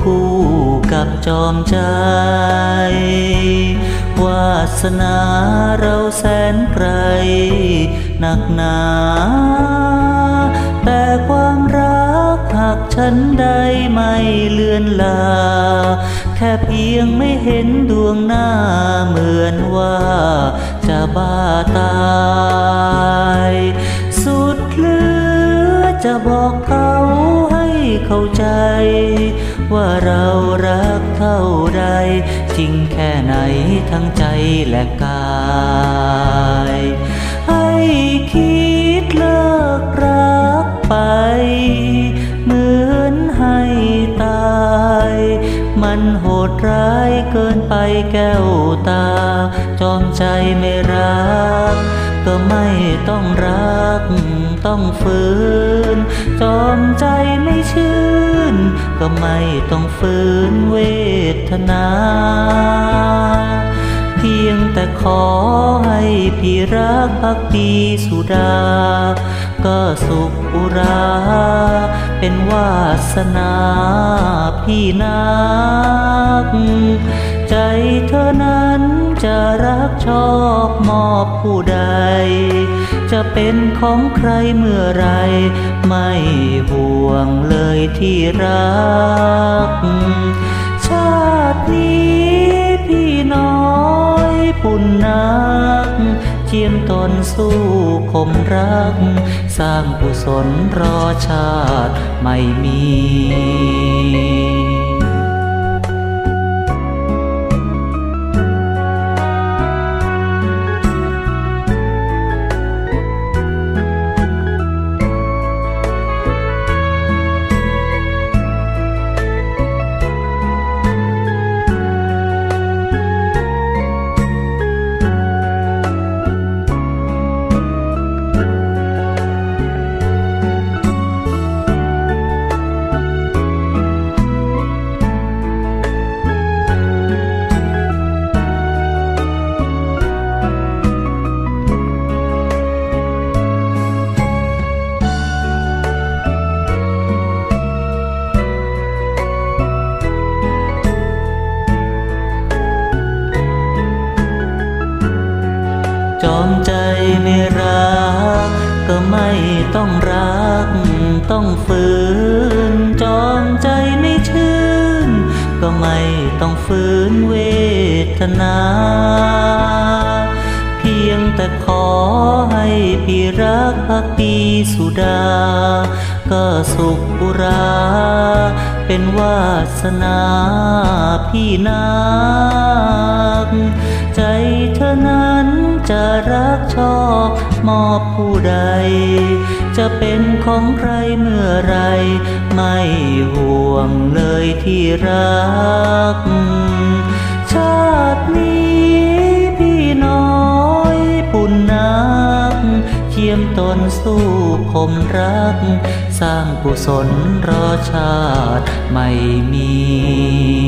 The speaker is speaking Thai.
คู่กับจอมใจ วาสนาเราแสนไกลหนักหนา แต่ความรักหากฉันใดไม่เลือนลา แค่เพียงไม่เห็นดวงหน้าเหมือนว่าจะบ้าตาย สุดเหลือจะบอกเขา เข้าใจ ว่าเรารักเท่าใดจริงแค่ไหนทั้งใจและกายให้คิดเลิกรักไป เหมือนให้ตาย มันโหดร้ายเกินไปแก้วตา จอมใจไม่รัก ก็ไม่ต้องรัก ต้องฝืน จอมใจไม่ชื่น ก็ไม่ต้องฝืนเวทนา เพียงแต่ขอให้พี่รักพักดีสุดา ก็สุขอุรา เป็นวาสนาพี่นัก ใจเธอนั้นจะรักชอบ มอบผู้ใด จะเป็นของใครเมื่อไร ไม่ห่วงเลยที่รัก ชาตินี้พี่น้อยปุ่นนัก เจียมตนสู้คมรัก สร้างกุศลรอชาติไม่มี จอมใจไม่รัก ก็ไม่ต้องรัก ต้องฝืน จอมใจไม่ชื่น ก็ไม่ต้องฝืนเวทนา เพียงแต่ขอให้พี่รักพักดีสุดา ก็สุขอุรา เป็นวาสนาพี่นักใจเธอนั้นจะรักชอบมอบผู้ใด จะเป็นของใครเมื่อไร ไม่ห่วงเลยที่รัก ชาตินี้พี่น้อยปุ่น ทียมตนสู้คมรัก สร้างกุศลรอชาติไม่มี